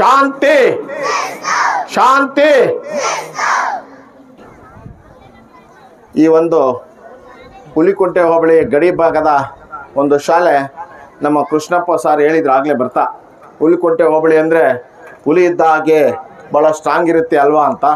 ಶಾಂತಿ. ಶಾಂತಿ. ಈ ಒಂದು ಹುಲಿಕುಂಟೆ ಹೋಬಳಿ ಗಡಿ ಭಾಗದ ಒಂದು ಶಾಲೆ ನಮ್ಮ ಕೃಷ್ಣಪ್ಪ ಸರ್ ಹೇಳಿದ್ರು ಆಗಲೇ ಬರ್ತಾ. ಹುಲಿಕುಂಟೆ ಹೋಬಳಿ ಅಂದರೆ ಹುಲಿ ಇದ್ದ ಹಾಗೆ ಭಾಳ ಸ್ಟ್ರಾಂಗ್ ಇರುತ್ತೆ ಅಲ್ವಾ ಅಂತ.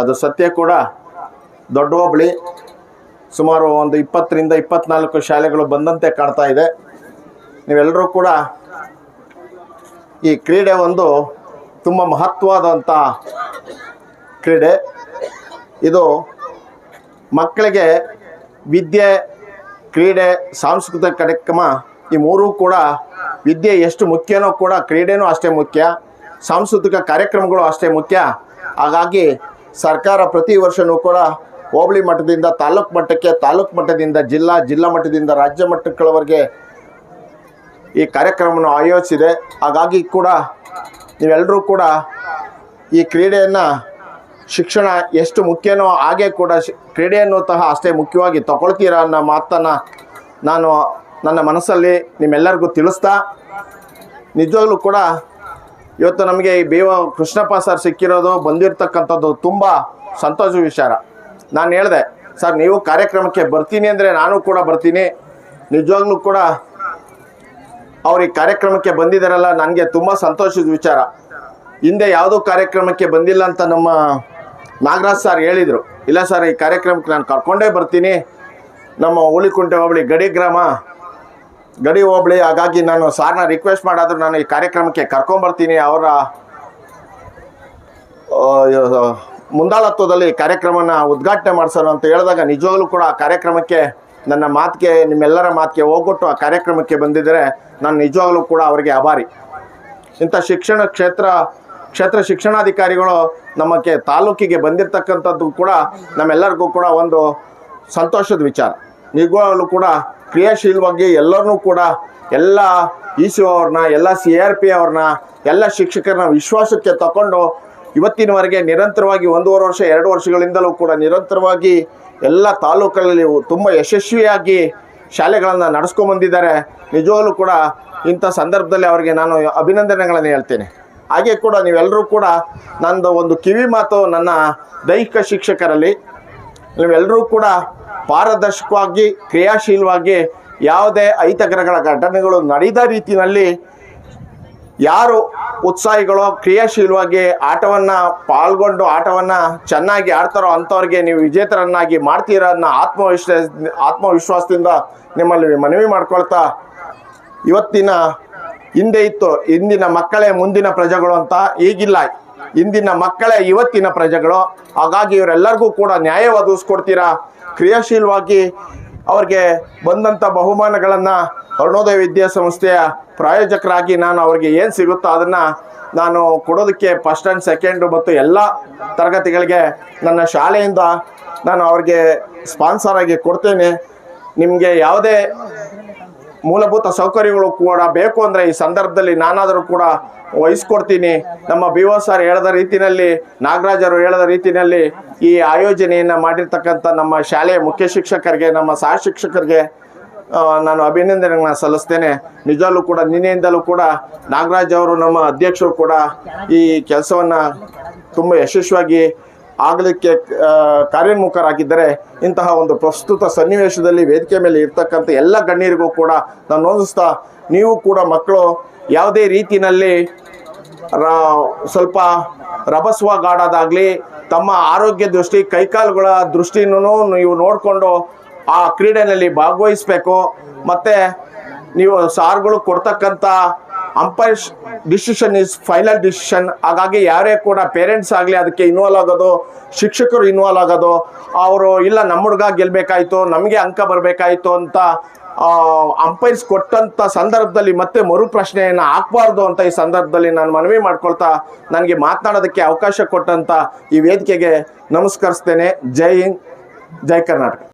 ಅದು ಸತ್ಯ ಕೂಡ. ದೊಡ್ಡ ಹೋಬಳಿ. ಸುಮಾರು ಒಂದು ಇಪ್ಪತ್ತರಿಂದ ಇಪ್ಪತ್ನಾಲ್ಕು ಶಾಲೆಗಳು ಬಂದಂತೆ ಕಾಣ್ತಾ ಇದೆ. ನೀವೆಲ್ಲರೂ ಕೂಡ ಈ ಕ್ರೀಡೆ ಒಂದು ತುಂಬ ಮಹತ್ವವಾದಂಥ ಕ್ರೀಡೆ. ಇದು ಮಕ್ಕಳಿಗೆ ವಿದ್ಯೆ, ಕ್ರೀಡೆ, ಸಾಂಸ್ಕೃತಿಕ ಕಾರ್ಯಕ್ರಮ ಈ ಮೂರೂ ಕೂಡ ವಿದ್ಯೆ ಎಷ್ಟು ಮುಖ್ಯನೋ ಕೂಡ ಕ್ರೀಡೆನೂ ಅಷ್ಟೇ ಮುಖ್ಯ, ಸಾಂಸ್ಕೃತಿಕ ಕಾರ್ಯಕ್ರಮಗಳು ಅಷ್ಟೇ ಮುಖ್ಯ. ಹಾಗಾಗಿ ಸರ್ಕಾರ ಪ್ರತಿ ವರ್ಷವೂ ಕೂಡ ಹೋಬಳಿ ಮಟ್ಟದಿಂದ ತಾಲೂಕು ಮಟ್ಟಕ್ಕೆ, ತಾಲೂಕು ಮಟ್ಟದಿಂದ ಜಿಲ್ಲಾ ಜಿಲ್ಲಾ ಮಟ್ಟದಿಂದ ರಾಜ್ಯ ಮಟ್ಟಗಳವರೆಗೆ ಈ ಕಾರ್ಯಕ್ರಮವನ್ನು ಆಯೋಜಿಸಿದೆ. ಹಾಗಾಗಿ ಕೂಡ ನೀವೆಲ್ಲರೂ ಕೂಡ ಈ ಕ್ರೀಡೆಯನ್ನು ಶಿಕ್ಷಣ ಎಷ್ಟು ಮುಖ್ಯನೋ ಹಾಗೆ ಕೂಡ ಶಿ- ಕ್ರೀಡೆಯನ್ನು ಸಹ ಅಷ್ಟೇ ಮುಖ್ಯವಾಗಿ ತಗೊಳ್ತೀರಾ ಅನ್ನೋ ಮಾತನ್ನು ನಾನು ನನ್ನ ಮನಸ್ಸಲ್ಲಿ ನಿಮ್ಮೆಲ್ಲರಿಗೂ ತಿಳಿಸ್ತಾ, ನಿಜವಾಗ್ಲೂ ಕೂಡ ಇವತ್ತು ನಮಗೆ ಈ ಬೇವ ಕೃಷ್ಣಪ್ಪ ಸರ್ ಸಿಕ್ಕಿರೋದು, ಬಂದಿರತಕ್ಕಂಥದ್ದು ತುಂಬ ಸಂತೋಷ ವಿಚಾರ. ನಾನು ಹೇಳಿದೆ, ಸರ್ ನೀವು ಕಾರ್ಯಕ್ರಮಕ್ಕೆ ಬರ್ತೀನಿ ಅಂದರೆ ನಾನು ಕೂಡ ಬರ್ತೀನಿ. ನಿಜವಾಗ್ಲೂ ಕೂಡ ಅವ್ರು ಈ ಕಾರ್ಯಕ್ರಮಕ್ಕೆ ಬಂದಿದ್ದಾರಲ್ಲ ನನಗೆ ತುಂಬ ಸಂತೋಷದ ವಿಚಾರ. ಹಿಂದೆ ಯಾವುದೋ ಕಾರ್ಯಕ್ರಮಕ್ಕೆ ಬಂದಿಲ್ಲ ಅಂತ ನಮ್ಮ ನಾಗರಾಜ್ ಸರ್ ಹೇಳಿದರು. ಇಲ್ಲ ಸರ್ ಈ ಕಾರ್ಯಕ್ರಮಕ್ಕೆ ನಾನು ಕರ್ಕೊಂಡೇ ಬರ್ತೀನಿ. ನಮ್ಮ ಹುಳಿಕುಂಟೆ ಹೋಬಳಿ ಗಡಿ ಗ್ರಾಮ, ಗಡಿ ಹೋಬಳಿ, ಹಾಗಾಗಿ ನಾನು ಸಾರ್ನ ರಿಕ್ವೆಸ್ಟ್ ಮಾಡಾದರೂ ನಾನು ಈ ಕಾರ್ಯಕ್ರಮಕ್ಕೆ ಕರ್ಕೊಂಬರ್ತೀನಿ ಅವರ ಮುಂದಾಳತ್ವದಲ್ಲಿ ಕಾರ್ಯಕ್ರಮನ ಉದ್ಘಾಟನೆ ಮಾಡಿಸೋಣ ಅಂತ ಹೇಳಿದಾಗ ನಿಜವಾಗ್ಲೂ ಕೂಡ ಆ ಕಾರ್ಯಕ್ರಮಕ್ಕೆ ನನ್ನ ಮಾತಿಗೆ, ನಿಮ್ಮೆಲ್ಲರ ಮಾತಿಗೆ ಹೋಗ್ಬಿಟ್ಟು ಆ ಕಾರ್ಯಕ್ರಮಕ್ಕೆ ಬಂದಿದ್ದರೆ ನಾನು ನಿಜವಾಗಲೂ ಕೂಡ ಅವರಿಗೆ ಆಭಾರಿ. ಇಂಥ ಶಿಕ್ಷಣ ಕ್ಷೇತ್ರ ಕ್ಷೇತ್ರ ಶಿಕ್ಷಣಾಧಿಕಾರಿಗಳು ನಮಗೆ ತಾಲೂಕಿಗೆ ಬಂದಿರತಕ್ಕಂಥದ್ದು ಕೂಡ ನಮ್ಮೆಲ್ಲರಿಗೂ ಕೂಡ ಒಂದು ಸಂತೋಷದ ವಿಚಾರ. ನಿಜವಾಗ್ಲೂ ಕೂಡ ಕ್ರಿಯಾಶೀಲವಾಗಿ ಎಲ್ಲರನ್ನೂ ಕೂಡ ಎಲ್ಲ ಇ ಸಿ ಅವ್ರನ್ನ, ಎಲ್ಲ ಸಿ ಆರ್ ಪಿ ಅವ್ರನ್ನ, ಎಲ್ಲ ಶಿಕ್ಷಕರನ್ನ ವಿಶ್ವಾಸಕ್ಕೆ ತಗೊಂಡು ಇವತ್ತಿನವರೆಗೆ ನಿರಂತರವಾಗಿ ಒಂದೂವರೆ ವರ್ಷ, ಎರಡು ವರ್ಷಗಳಿಂದಲೂ ಕೂಡ ನಿರಂತರವಾಗಿ ಎಲ್ಲ ತಾಲೂಕಲ್ಲಿ ತುಂಬ ಯಶಸ್ವಿಯಾಗಿ ಶಾಲೆಗಳನ್ನು ನಡೆಸ್ಕೊಂಬಂದಿದ್ದಾರೆ ನಿಜವಾಗಲೂ ಕೂಡ ಇಂಥ ಸಂದರ್ಭದಲ್ಲಿ ಅವರಿಗೆ ನಾನು ಅಭಿನಂದನೆಗಳನ್ನು ಹೇಳ್ತೇನೆ. ಹಾಗೆ ಕೂಡ ನೀವೆಲ್ಲರೂ ಕೂಡ ನಂದು ಒಂದು ಕಿವಿ ಮಾತು ನನ್ನ ದೈಹಿಕ ಶಿಕ್ಷಕರಲ್ಲಿ, ನೀವೆಲ್ಲರೂ ಕೂಡ ಪಾರದರ್ಶಕವಾಗಿ, ಕ್ರಿಯಾಶೀಲವಾಗಿ ಯಾವುದೇ ಅಹಿತಕರಗಳ ಘಟನೆಗಳು ನಡೆದ ರೀತಿಯಲ್ಲಿ ಯಾರು ಉತ್ಸಾಹಿಗಳು ಕ್ರಿಯಾಶೀಲವಾಗಿ ಆಟವನ್ನು ಪಾಲ್ಗೊಂಡು ಆಟವನ್ನು ಚೆನ್ನಾಗಿ ಆಡ್ತಾರೋ ಅಂಥವ್ರಿಗೆ ನೀವು ವಿಜೇತರನ್ನಾಗಿ ಮಾಡ್ತೀರ ಅನ್ನೋ ಆತ್ಮವಿಶ್ವಾಸ, ಆತ್ಮವಿಶ್ವಾಸದಿಂದ ನಿಮ್ಮಲ್ಲಿ ಮನವಿ ಮಾಡ್ಕೊಳ್ತಾ ಇವತ್ತಿನ ಹಿಂದೆ ಇತ್ತು, ಇಂದಿನ ಮಕ್ಕಳೇ ಮುಂದಿನ ಪ್ರಜೆಗಳು ಅಂತ ಈಗಿಲ್ಲ. ಇಂದಿನ ಮಕ್ಕಳೇ ಇವತ್ತಿನ ಪ್ರಜೆಗಳು. ಹಾಗಾಗಿ ಇವರೆಲ್ಲರಿಗೂ ಕೂಡ ನ್ಯಾಯ ಒದಗಿಸ್ಕೊಡ್ತೀರಾ ಕ್ರಿಯಾಶೀಲವಾಗಿ ಅವ್ರಿಗೆ ಬಂದಂಥ ಬಹುಮಾನಗಳನ್ನು ಅರುಣೋದಯ ವಿದ್ಯಾಸಂಸ್ಥೆಯ ಪ್ರಾಯೋಜಕರಾಗಿ ನಾನು ಅವ್ರಿಗೆ ಏನು ಸಿಗುತ್ತೋ ಅದನ್ನು ನಾನು ಕೊಡೋದಕ್ಕೆ ಫಸ್ಟ್ ಆ್ಯಂಡ್ ಸೆಕೆಂಡು ಮತ್ತು ಎಲ್ಲ ತರಗತಿಗಳಿಗೆ ನನ್ನ ಶಾಲೆಯಿಂದ ನಾನು ಅವ್ರಿಗೆ ಸ್ಪಾನ್ಸರ್ ಆಗಿ ಕೊಡ್ತೇನೆ. ನಿಮಗೆ ಯಾವುದೇ ಮೂಲಭೂತ ಸೌಕರ್ಯಗಳು ಕೂಡ ಬೇಕು ಅಂದರೆ ಈ ಸಂದರ್ಭದಲ್ಲಿ ನಾನಾದರೂ ಕೂಡ ವಹಿಸ್ಕೊಡ್ತೀನಿ. ನಮ್ಮ ಬಿ ಒ ಸರ್ ಹೇಳಿದ ರೀತಿಯಲ್ಲಿ, ನಾಗರಾಜರು ಹೇಳಿದ ರೀತಿಯಲ್ಲಿ ಈ ಆಯೋಜನೆಯನ್ನು ಮಾಡಿರ್ತಕ್ಕಂಥ ನಮ್ಮ ಶಾಲೆಯ ಮುಖ್ಯ ಶಿಕ್ಷಕರಿಗೆ, ನಮ್ಮ ಸಹ ಶಿಕ್ಷಕರಿಗೆ ನಾನು ಅಭಿನಂದನೆಗಳನ್ನ ಸಲ್ಲಿಸ್ತೇನೆ. ನಿಜವಲ್ಲೂ ಕೂಡ, ನಿನ್ನೆಯಿಂದಲೂ ಕೂಡ ನಾಗರಾಜ್ ಅವರು ನಮ್ಮ ಅಧ್ಯಕ್ಷರು ಕೂಡ ಈ ಕೆಲಸವನ್ನು ತುಂಬ ಯಶಸ್ವಿಯಾಗಿ ಆಗಲಿಕ್ಕೆ ಕಾರ್ಯೋನ್ಮುಖರಾಗಿದ್ದರೆ ಇಂತಹ ಒಂದು ಪ್ರಸ್ತುತ ಸನ್ನಿವೇಶದಲ್ಲಿ ವೇದಿಕೆ ಮೇಲೆ ಇರ್ತಕ್ಕಂಥ ಎಲ್ಲ ಗಣ್ಯರಿಗೂ ಕೂಡ ನಾನು ನೋಂದಿಸ್ತಾ, ನೀವು ಕೂಡ ಮಕ್ಕಳು ಯಾವುದೇ ರೀತಿಯಲ್ಲಿ ರಾ, ಸ್ವಲ್ಪ ರಭಸವಾಗಾಡೋದಾಗಲಿ, ತಮ್ಮ ಆರೋಗ್ಯ ದೃಷ್ಟಿ, ಕೈಕಾಲುಗಳ ದೃಷ್ಟಿನೂ ನೀವು ನೋಡಿಕೊಂಡು ಆ ಕ್ರೀಡೆಯಲ್ಲಿ ಭಾಗವಹಿಸಬೇಕು. ಮತ್ತು ನೀವು ಸಾರ್ಗಳು ಕೊಡ್ತಕ್ಕಂಥ umpires decision is final decision ಹಾಗಾಗಿ ಯಾರೇ ಕೂಡ ಪೇರೆಂಟ್ಸ್ ಆಗಲಿ ಅದಕ್ಕೆ ಇನ್ವಾಲ್ವ್ ಆಗೋದು, ಶಿಕ್ಷಕರು ಇನ್ವಾಲ್ವ್ ಆಗೋದು, ಅವರು ಇಲ್ಲ ನಮ್ಮ ಹುಡುಗ ಗೆಲ್ಲಬೇಕಾಯ್ತು ನಮಗೆ ಅಂಕ ಬರಬೇಕಾಯ್ತು ಅಂತ ಅಂಪೈರ್ಸ್ ಕೊಟ್ಟಂಥ ಸಂದರ್ಭದಲ್ಲಿ ಮತ್ತೆ ಮರು ಪ್ರಶ್ನೆಯನ್ನು ಹಾಕಬಾರ್ದು ಅಂತ ಈ ಸಂದರ್ಭದಲ್ಲಿ ನಾನು ಮನವಿ ಮಾಡ್ಕೊಳ್ತಾ ನನಗೆ ಮಾತನಾಡೋದಕ್ಕೆ ಅವಕಾಶ ಕೊಟ್ಟಂಥ ಈ ವೇದಿಕೆಗೆ ನಮಸ್ಕರಿಸ್ತೇನೆ. ಜೈ ಹಿಂದ್, ಜೈ ಕರ್ನಾಟಕ.